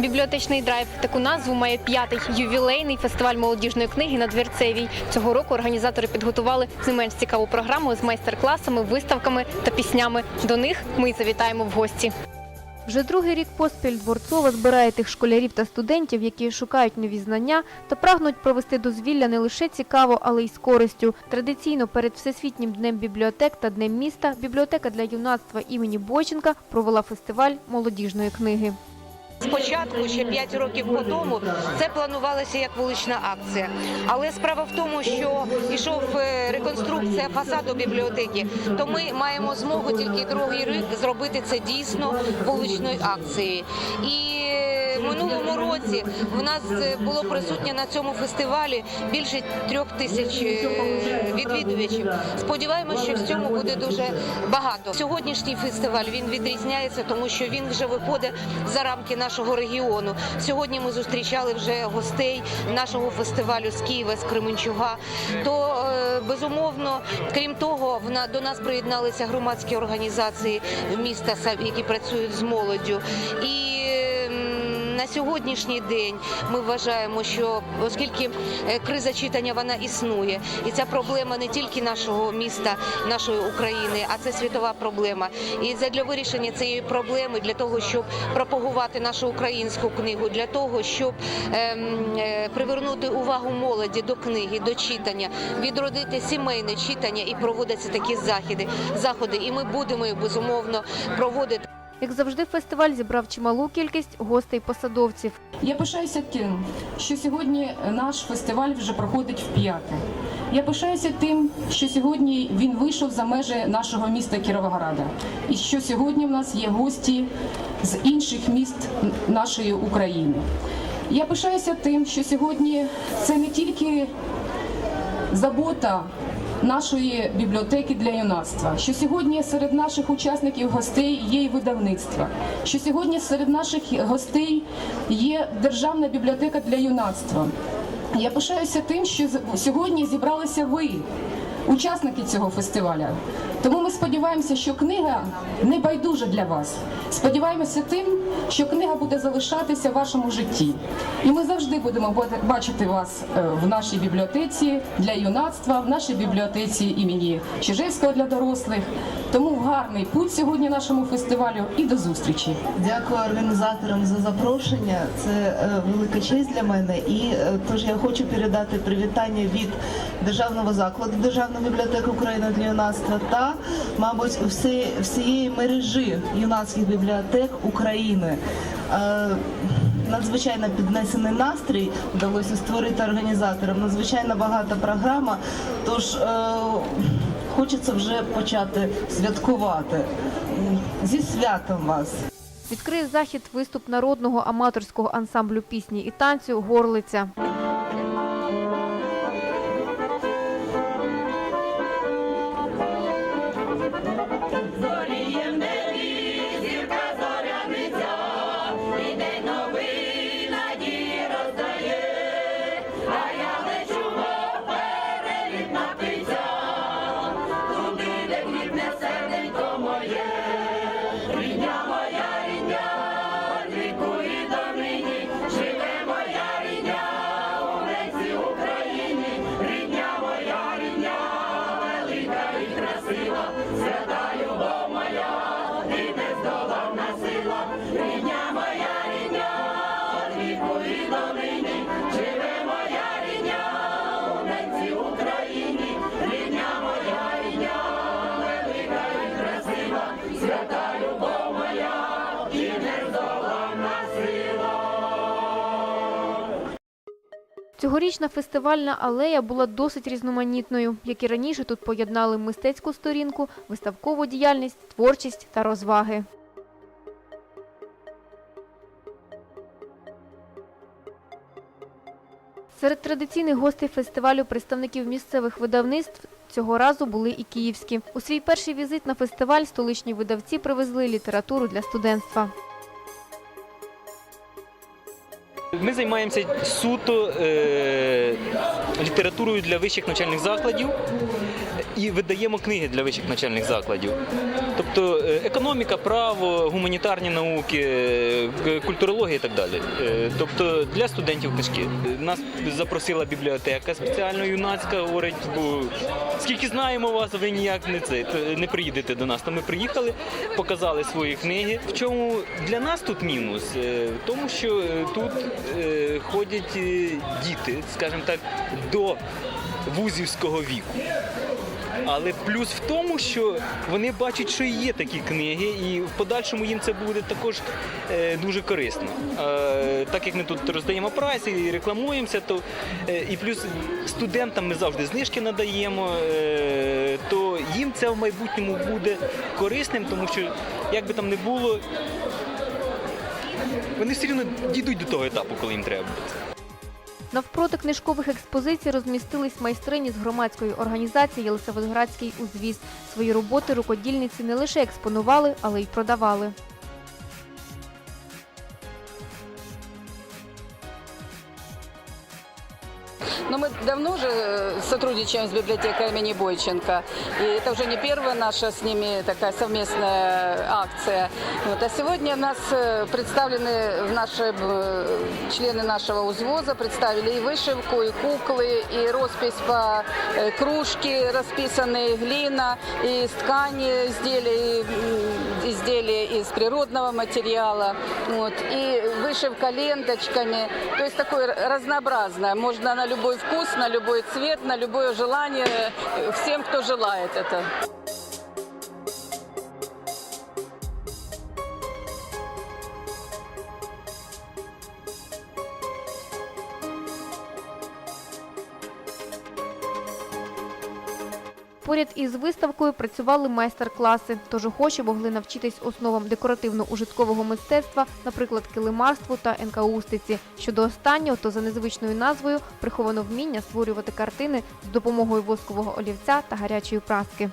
Бібліотечний драйв таку назву має п'ятий ювілейний фестиваль молодіжної книги на Двірцевій. Цього року організатори підготували не менш цікаву програму з майстер-класами, виставками та піснями. До них ми завітаємо в гості. Вже другий рік поспіль Дворцова збирає тих школярів та студентів, які шукають нові знання та прагнуть провести дозвілля не лише цікаво, але й з користю. Традиційно перед Всесвітнім днем бібліотек та Днем міста бібліотека для юнацтва імені Бойченка провела фестиваль молодіжної книги. Спочатку, ще 5 років по тому, це планувалося як вулична акція. Але справа в тому, що йшов е, реконструкція фасаду бібліотеки, то ми маємо змогу тільки другий рік зробити це дійсно вуличною акцією. І році в нас е, було присутнє на цьому фестивалі більше трьох тисяч е, відвідувачів. Сподіваємося, що в цьому буде дуже багато. Сьогоднішній фестиваль він відрізняється, тому що він вже виходить за рамки нашого регіону. Сьогодні ми зустрічали вже гостей нашого фестивалю з Києва, з Кременчуга. То е, безумовно, крім того, до нас приєдналися громадські організації міста, які працюють з молоддю. І на сьогоднішній день ми вважаємо, що оскільки е, криза читання вона існує, і ця проблема не тільки нашого міста, нашої України, а це світова проблема. І для вирішення цієї проблеми, для того, щоб пропагувати нашу українську книгу, для того, щоб ем, е, привернути увагу молоді до книги, до читання, відродити сімейне читання і проводяться такі заходи. Заходи, і ми будемо безумовно проводити. Як завжди, фестиваль зібрав чималу кількість гостей посадовців. Я пишаюся тим, що сьогодні наш фестиваль вже проходить в п'яте. Я пишаюся тим, що сьогодні він вийшов за межі нашого міста Кіровограда, і що сьогодні в нас є гості з інших міст нашої України. Я пишаюся тим, що сьогодні це не тільки забота нашої бібліотеки для юнацтва. Що сьогодні серед наших учасників гостей є і видавництва. Що сьогодні серед наших гостей є державна бібліотека для юнацтва. Я пишаюся тим, що сьогодні зібралися ви, учасники цього фестиваля. Тому ми сподіваємося, що книга не байдужа для вас. Сподіваємося тим, що книга буде залишатися в вашому житті. І ми завжди будемо бачити вас е, в нашій бібліотеці для юнацтва, в нашій бібліотеці імені Чижевського для дорослих. Тому гарний путь сьогодні нашому фестивалю і до зустрічі. Дякую організаторам за запрошення. Це е, велика честь для мене. І е, тож я хочу передати привітання від державного закладу Державної бібліотеки України для юнацтва та, мабуть, всі, всієї мережі юнацьких бібліотек України. Е, Надзвичайно піднесений настрій вдалося створити організаторам. Надзвичайно багата програма. Тож е, хочеться вже почати святкувати. Зі святом вас! Відкриє захід виступ народного аматорського ансамблю пісні і танцю Горлиця. Цьогорічна фестивальна алея була досить різноманітною. Як і раніше, тут поєднали мистецьку сторінку, виставкову діяльність, творчість та розваги. Серед традиційних гостей фестивалю представників місцевих видавництв цього разу були і київські. У свій перший візит на фестиваль столичні видавці привезли літературу для студентства. Ми займаємося суто е, літературою для вищих навчальних закладів і видаємо книги для вищих навчальних закладів. Тобто е, економіка, право, гуманітарні науки, е, культурологія і так далі. Е, Тобто для студентів книжки. Нас запросила бібліотека спеціально юнацька, говорить, бо скільки знаємо вас, ви ніяк не це не приїдете до нас. То ми приїхали, показали свої книги. В чому для нас тут мінус? В тому, що тут ходять діти, скажімо так, до вузівського віку. Але плюс в тому, що вони бачать, що є такі книги, і в подальшому їм це буде також е, дуже корисно. Е, так як ми тут роздаємо прайс і рекламуємося, то е, і плюс студентам ми завжди знижки надаємо, то їм це в майбутньому буде корисним, тому що як би там не було, вони все одно дійдуть до того етапу, коли їм треба буде. Навпроти книжкових експозицій розмістились майстрині з громадської організації Єлисаветградський узвіз. Свої роботи рукодільниці не лише експонували, але й продавали. Давно уже э, сотрудничаем с библиотекой имени Бойченко. И это уже не первая наша с ними такая совместная акция. Вот. А сегодня у нас э, представлены в наши, э, члены нашего узвоза, представили и вышивку, и куклы, и роспись по кружке, расписанные глина, и из ткани изделия, изделия из природного материала. Вот. И вышивка ленточками. То есть такое разнообразное. Можно на любой вкус, на любой цвет, на любое желание. Всем, кто желает это. Поряд із виставкою працювали майстер-класи, тож охочі могли навчитись основам декоративно-ужиткового мистецтва, наприклад, килимарству та енкаустиці. Щодо останнього, то за незвичною назвою приховано вміння створювати картини з допомогою воскового олівця та гарячої праски.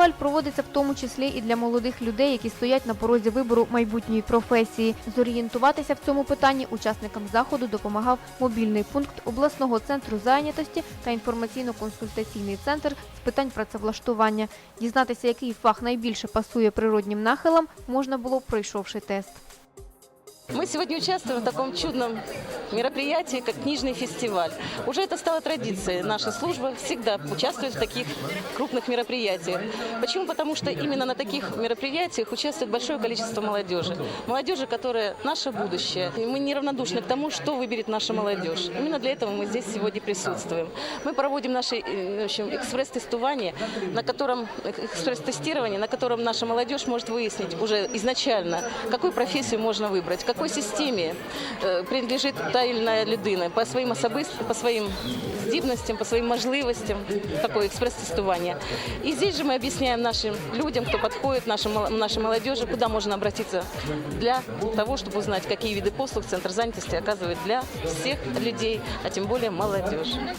Фестиваль проводиться в тому числі і для молодих людей, які стоять на порозі вибору майбутньої професії. Зорієнтуватися в цьому питанні учасникам заходу допомагав мобільний пункт обласного центру зайнятості та інформаційно-консультаційний центр з питань працевлаштування. Дізнатися, який фах найбільше пасує природнім нахилам, можна було пройшовши тест. Мы сегодня участвуем в таком чудном мероприятии, как книжный фестиваль. Уже это стало традицией. Наша служба всегда участвует в таких крупных мероприятиях. Почему? Потому что именно на таких мероприятиях участвует большое количество молодежи. Молодежи, которая наше будущее. И мы неравнодушны к тому, что выберет наша молодежь. Именно для этого мы здесь сегодня присутствуем. Мы проводим наше э, в общем, экспресс-тестование, на котором экспресс-тестирование, на котором наша молодежь может выяснить уже изначально, какую профессию можно выбрать, какой системе э, принадлежит та или иная людина по своим особистым, по своим здібностям, по своим можливостям, такое экспресс-тестование. И здесь же мы объясняем нашим людям, кто подходит, нашим, мол- нашей молодежи, куда можно обратиться для того, чтобы узнать, какие виды послуг Центр занятости оказывает для всех людей, а тем более молодежи.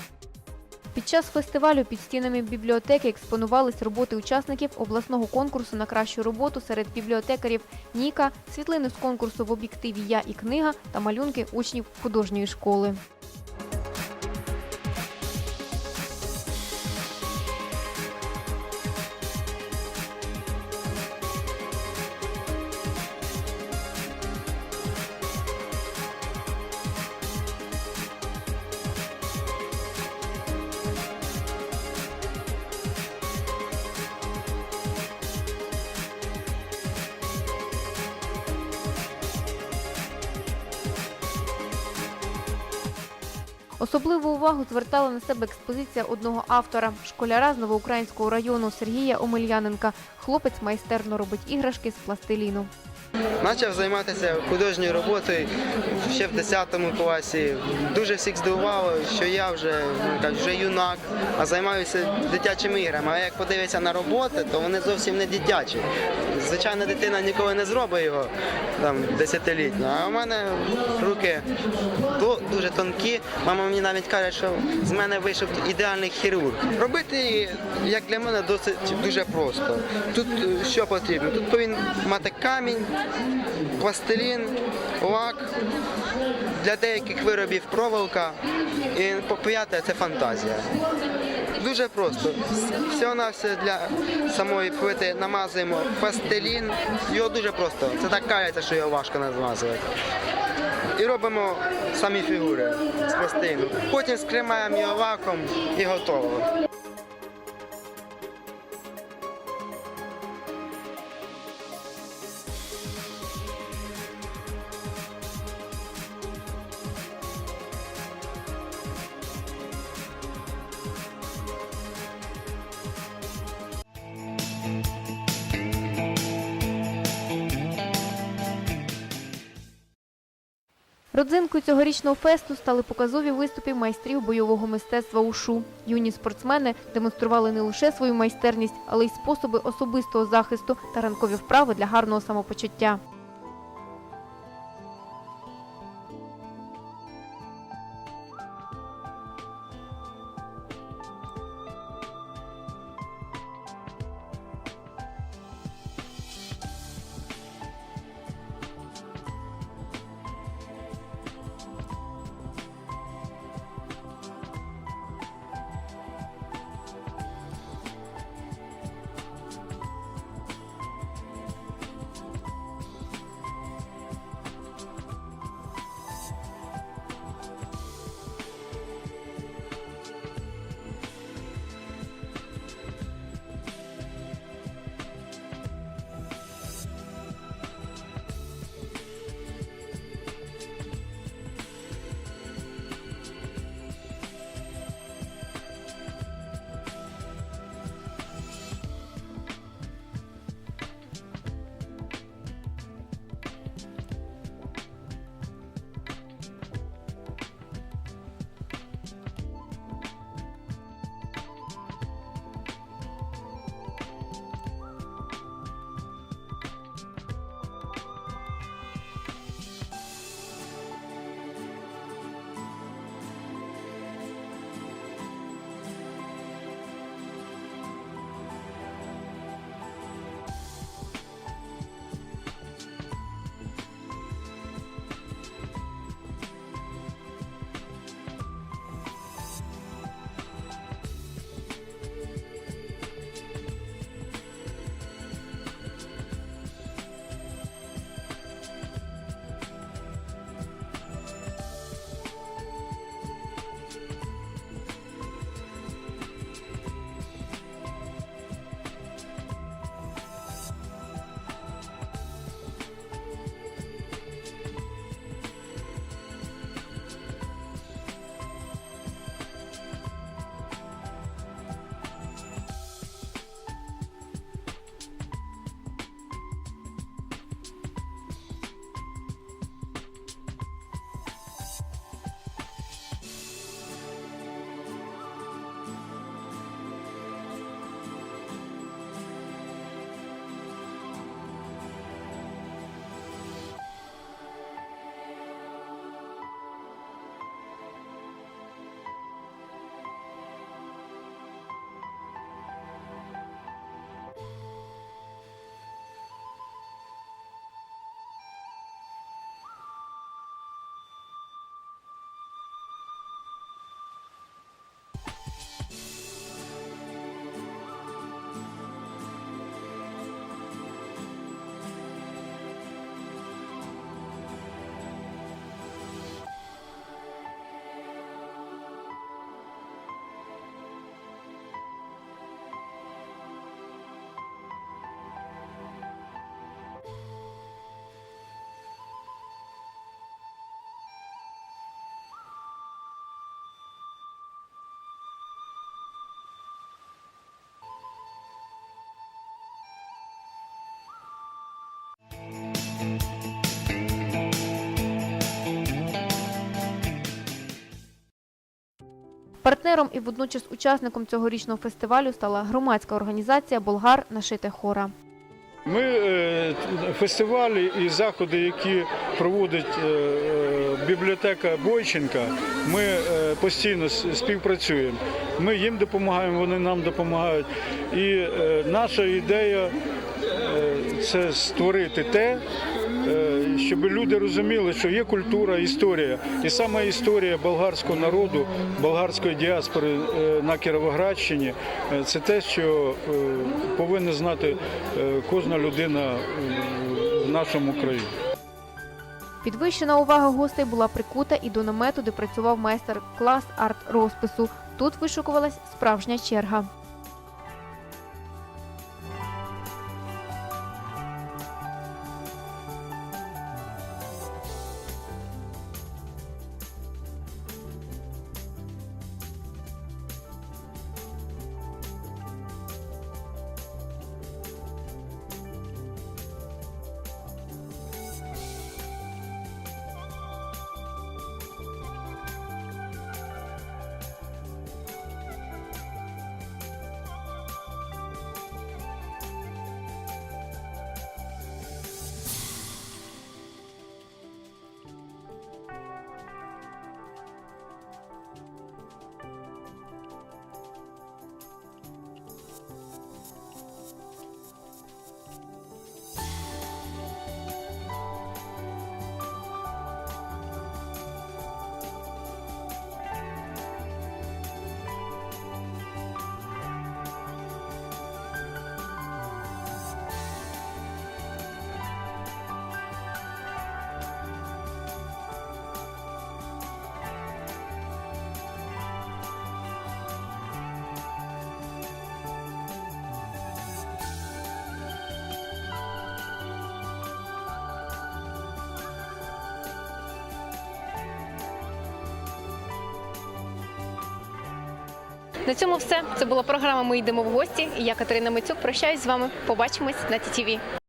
Під час фестивалю під стінами бібліотеки експонувались роботи учасників обласного конкурсу на кращу роботу серед бібліотекарів Ніка, світлини з конкурсу в об'єктиві Я і книга та малюнки учнів художньої школи. Особливу увагу звертала на себе експозиція одного автора школяра з новоукраїнського району Сергія Омельяненка. Хлопець майстерно робить іграшки з пластиліну. Почав займатися художньою роботою ще в 10 класі. Дуже всіх здивувало, що я вже, ну, так, вже юнак, а займаюся дитячими іграми. А як подивитися на роботи, то вони зовсім не дитячі. Звичайна дитина ніколи не зробить його там, десятилітньо. А в мене руки дуже тонкі. Мама мені навіть каже, що з мене вийшов ідеальний хірург. Робити, її, як для мене, досить дуже просто. Тут е, що потрібно? Тут повинен мати камінь, пластилін, лак. Для деяких виробів проволока і попаяти це фантазія. Дуже просто. Всього на все для самої плити намазуємо пастелін. Його дуже просто. Це так кається, що його важко намазувати. І робимо самі фігури з пластиліну. Потім скримаємо його лаком і готово. Родзинкою цьогорічного фесту стали показові виступи майстрів бойового мистецтва УШУ. Юні спортсмени демонстрували не лише свою майстерність, але й способи особистого захисту та ранкові вправи для гарного самопочуття. Партнером і водночас учасником цьогорічного фестивалю стала громадська організація Болгар Нашите хора. Ми е, фестивалі і заходи, які проводить е, е, бібліотека Бойченка, ми постійно співпрацюємо. Ми їм допомагаємо, вони нам допомагають. І наша ідея це створити те, щоб люди розуміли, що є культура, історія. І саме історія болгарського народу, болгарської діаспори е, на Кіровоградщині е, це те, що е, повинна знати кожна людина в нашому краї. Підвищена увага гостей була прикута і до намету, де працював майстер-клас арт-розпису. Тут вишукувалась справжня черга. На цьому все. Це була програма Ми йдемо в гості. Я Катерина Мицюк. Прощаюсь з вами. Побачимось на ТТВ.